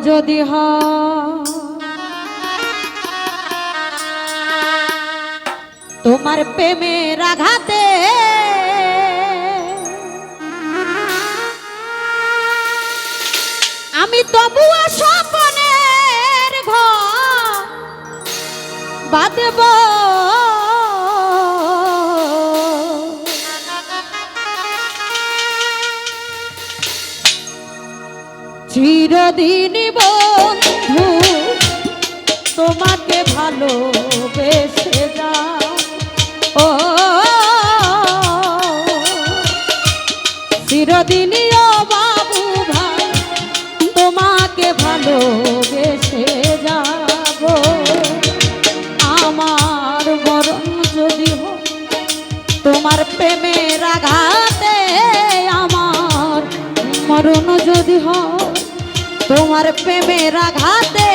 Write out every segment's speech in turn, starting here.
যদি তোমার প্রেমের আঘাতে আমি তবু আসব চিরদিন বন্ধু, তোমাকে ভালোবেসে যা ও চিরদিন বাবু ভাই, তোমাকে ভালোবেসে যাব। আমার মরণ যদি তোমার প্রেমের আঘাতে আমার মরণ যদি হয় तुम्हारे पे मेरा घाते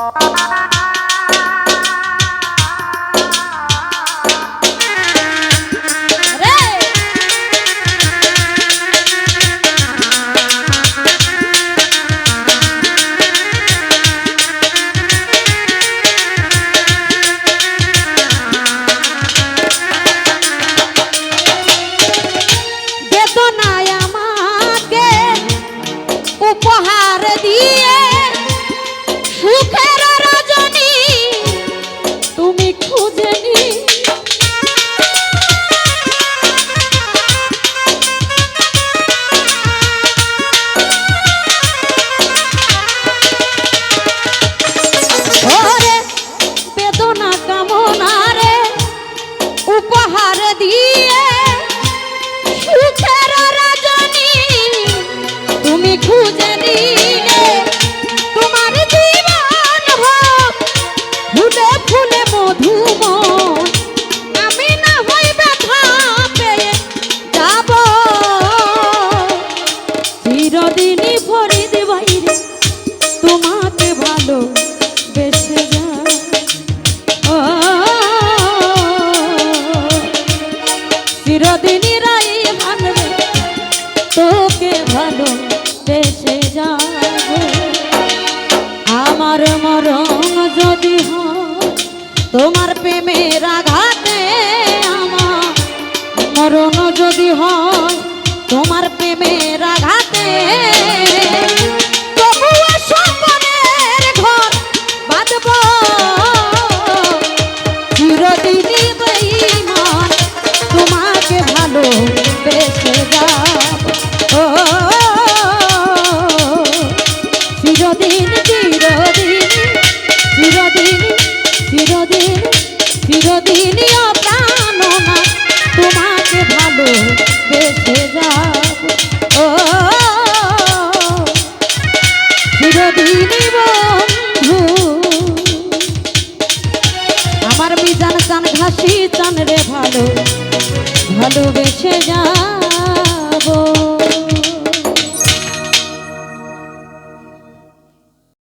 Música প্রেমের ঘাতে আমার মরণ যদি হয়, তোমার প্রেমের আঘাতে। চিরদিনই বেইমান তোমাকে ভালো বেসে যা Baby.